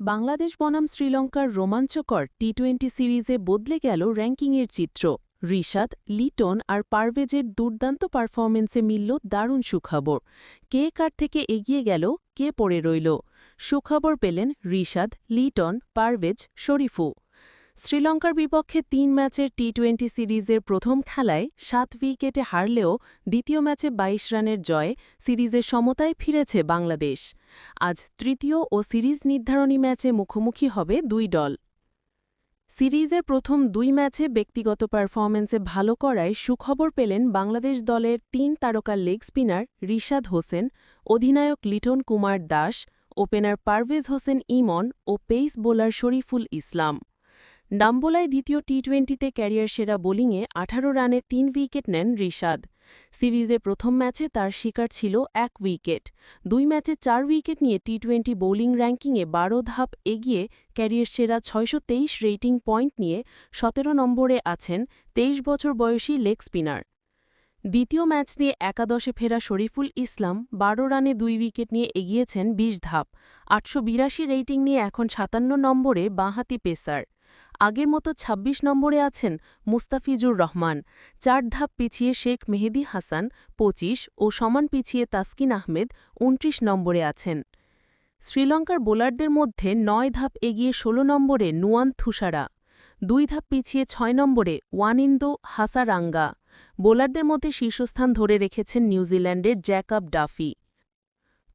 বাংলাদেশ বনাম শ্রীলঙ্কার রোমাঞ্চকর টি টোয়েন্টি সিরিজে বদলে গেল র্যাঙ্কিংয়ের চিত্র। রিশাদ, লিটন আর পারভেজের দুর্দান্ত পারফরমেন্সে মিলল দারুণ সুখবর। কে কার থেকে এগিয়ে গেল, কে পড়ে রইল? সুখবর পেলেন রিশাদ, লিটন, পারভেজ, শরীফু। শ্রীলঙ্কার বিপক্ষে তিন ম্যাচের টি টোয়েন্টি সিরিজের প্রথম খেলায় সাত উইকেটে হারলেও দ্বিতীয় ম্যাচে ২২ রানের জয়ে সিরিজের সমতায় ফিরেছে বাংলাদেশ। আজ তৃতীয় ও সিরিজ নির্ধারণী ম্যাচে মুখোমুখি হবে দুই দল। সিরিজের প্রথম দুই ম্যাচে ব্যক্তিগত পারফরম্যান্সে ভালো করায় সুখবর পেলেন বাংলাদেশ দলের তিন তারকা লেগ স্পিনার রিশাদ হোসেন, অধিনায়ক লিটন কুমার দাস, ওপেনার পারভেজ হোসেন ইমন ও পেস বোলার শরীফুল ইসলাম। ডাম্বোলায় দ্বিতীয় টি টোয়েন্টিতে ক্যারিয়ার সেরা বোলিংয়ে আঠারো রানে তিন উইকেট নেন রিশাদ। সিরিজে প্রথম ম্যাচে তার শিকার ছিল এক উইকেট। দুই ম্যাচে চার উইকেট নিয়ে টি টোয়েন্টি বোলিং র্যাঙ্কিংয়ে বারো ধাপ এগিয়ে ক্যারিয়ার সেরা ছয়শো রেটিং পয়েন্ট নিয়ে সতেরো নম্বরে আছেন তেইশ বছর বয়সী লেগ স্পিনার। দ্বিতীয় ম্যাচ নিয়ে একাদশে ফেরা শরীফুল ইসলাম বারো রানে দুই উইকেট নিয়ে এগিয়েছেন বিশ ধাপ। আটশো রেটিং নিয়ে এখন সাতান্ন নম্বরে বাঁহাতি পেসার। আগের মতো ২৬ নম্বরে আছেন মুস্তাফিজুর রহমান। চার ধাপ পিছিয়ে শেখ মেহেদি হাসান ২৫ ও সমান পিছিয়ে তাসকিন আহমেদ ২৯ নম্বরে আছেন। শ্রীলঙ্কার বোলারদের মধ্যে নয় ধাপ এগিয়ে ১৬ নম্বরে নুয়ান থুসারা, দুই ধাপ পিছিয়ে ছয় নম্বরে ওয়ানিন্দো হাসারাঙ্গা। বোলারদের মধ্যে শীর্ষস্থান ধরে রেখেছেন নিউজিল্যান্ডের জ্যাকব ডাফি।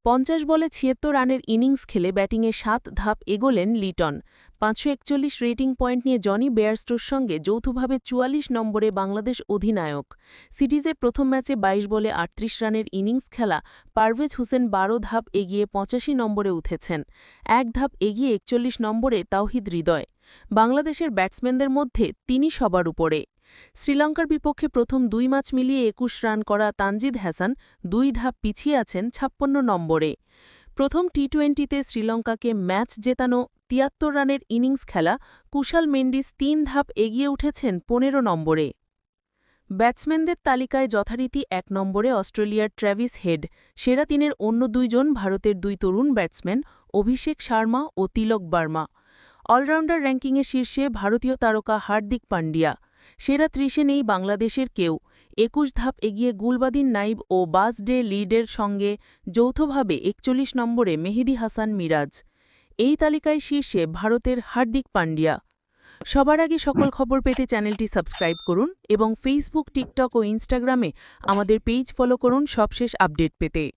পঞ্চাশ বলে ছিয়াত্তর রানের ইনিংস খেলে ব্যাটিংয়ে সাত ধাপ এগোলেন লিটন। পাঁচশো একচল্লিশ রেটিং পয়েন্ট নিয়ে জনি বেয়ারস্টোর সঙ্গে যৌথভাবে চুয়াল্লিশ নম্বরে বাংলাদেশ অধিনায়ক। সিরিজের প্রথম ম্যাচে ২২ বলে আটত্রিশ রানের ইনিংস খেলা পারভেজ হোসেন বারো ধাপ এগিয়ে পঁচাশি নম্বরে উঠেছেন। এক ধাপ এগিয়ে একচল্লিশ নম্বরে তাওহিদ হৃদয়। বাংলাদেশের ব্যাটসম্যানদের মধ্যে তিনি সবার উপরে। শ্রীলঙ্কার বিপক্ষে প্রথম দুই ম্যাচ মিলিয়ে একুশ রান করা তানজিদ হাসান দুই ধাপ পিছিয়ে আছেন ছাপ্পান্ন নম্বরে। প্রথম টি টোয়েন্টিতে শ্রীলঙ্কাকে ম্যাচ জেতানো তিয়াত্তর রানের ইনিংস খেলা কুশাল মেন্ডিস তিন ধাপ এগিয়ে উঠেছেন পনেরো নম্বরে। ব্যাটসম্যানদের তালিকায় যথারীতি এক নম্বরে অস্ট্রেলিয়ার ট্র্যাভিস হেড, সেরা তিনের অন্য দুইজন ভারতের দুই তরুণ ব্যাটসম্যান অভিষেক শর্মা ও তিলক বার্মা। অলরাউন্ডার র্যাঙ্কিংয়ে শীর্ষে ভারতীয় তারকা হার্দিক পান্ডিয়া। সেরা ত্রিশে নেই বাংলাদেশের কেউ। একুশ ধাপ এগিয়ে গুলবাদিন নাইব ও বাস ডে লিডের সঙ্গে যৌথভাবে একচল্লিশ নম্বরে মেহেদি হাসান মিরাজ। এই তালিকায় শীর্ষে ভারতের হার্দিক পান্ডিয়া সবার আগে সকল খবর পেতে চ্যানেলটি সাবস্ক্রাইব করুন এবং ফেসবুক, টিকটক ও ইনস্টাগ্রামে আমাদের পেজ ফলো করুন সবশেষ আপডেট পেতে।